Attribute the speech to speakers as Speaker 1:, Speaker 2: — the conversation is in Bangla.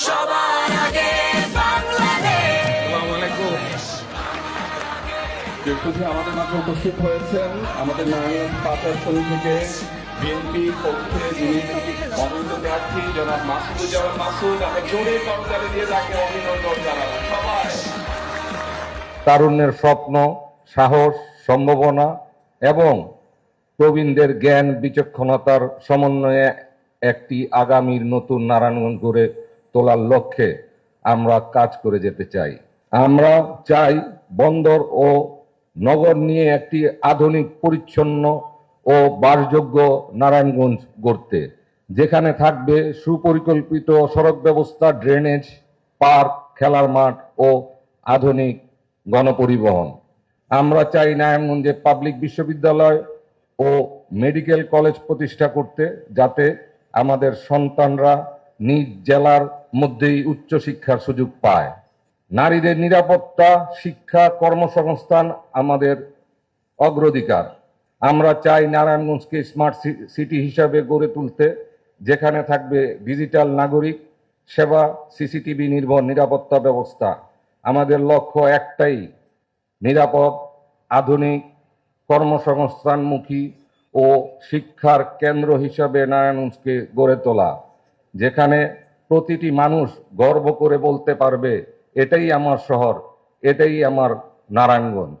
Speaker 1: সবার আগে বাংলাদেশ। আমাদের মাঝে উপস্থিত হয়েছেন আমাদের নারায়ণ থেকে বিএনপি পক্ষে যিনি অবৈধ প্রার্থী জনাব মাসুদুজ্জামান মাসুদ আমরা জোরে দিয়ে তাকে অভিনন্দন সবাই।
Speaker 2: তারুণ্যের স্বপ্ন সাহস সম্ভাবনা এবং প্রবীণদের জ্ঞান বিচক্ষণতার সমন্বয়ে একটি আগামীর নতুন নারায়ণগঞ্জ গড়ে তোলার লক্ষ্যে আমরা কাজ করে যেতে চাই। আমরা চাই বন্দর ও নগর নিয়ে একটি আধুনিক, পরিচ্ছন্ন ও বাসযোগ্য নারায়ণগঞ্জ গড়তে। যেখানে থাকবে সুপরিকল্পিত সড়ক ব্যবস্থা, ড্রেনেজ, পার্ক, খেলার মাঠ ও আধুনিক গণপরিবহন। আমরা চাই নারায়ণগঞ্জে পাবলিক বিশ্ববিদ্যালয় ও মেডিকেল কলেজ প্রতিষ্ঠা করতে, যাতে আমাদের সন্তানরা নিজ জেলার মধ্যেই উচ্চশিক্ষার সুযোগ পায়। নারীদের নিরাপত্তা, শিক্ষা, কর্মসংস্থান আমাদের অগ্রাধিকার। আমরা চাই নারায়ণগঞ্জকে স্মার্ট সিটি হিসাবে গড়ে তুলতে, যেখানে থাকবে ডিজিটাল নাগরিক, সেবা, সিসিটিভি নির্ভর নিরাপত্তা ব্যবস্থা। আমাদের লক্ষ্য একটাই, নিরাপদ, আধুনিক, কর্মসংস্থানমুখী ও শিক্ষার কেন্দ্র হিসাবে নারায়ণগঞ্জকে গড়ে তোলা। যেখানে প্রতিটি মানুষ গর্ব করে বলতে পারবে এটাই আমার শহর এটাই আমার নারায়ণগঞ্জ।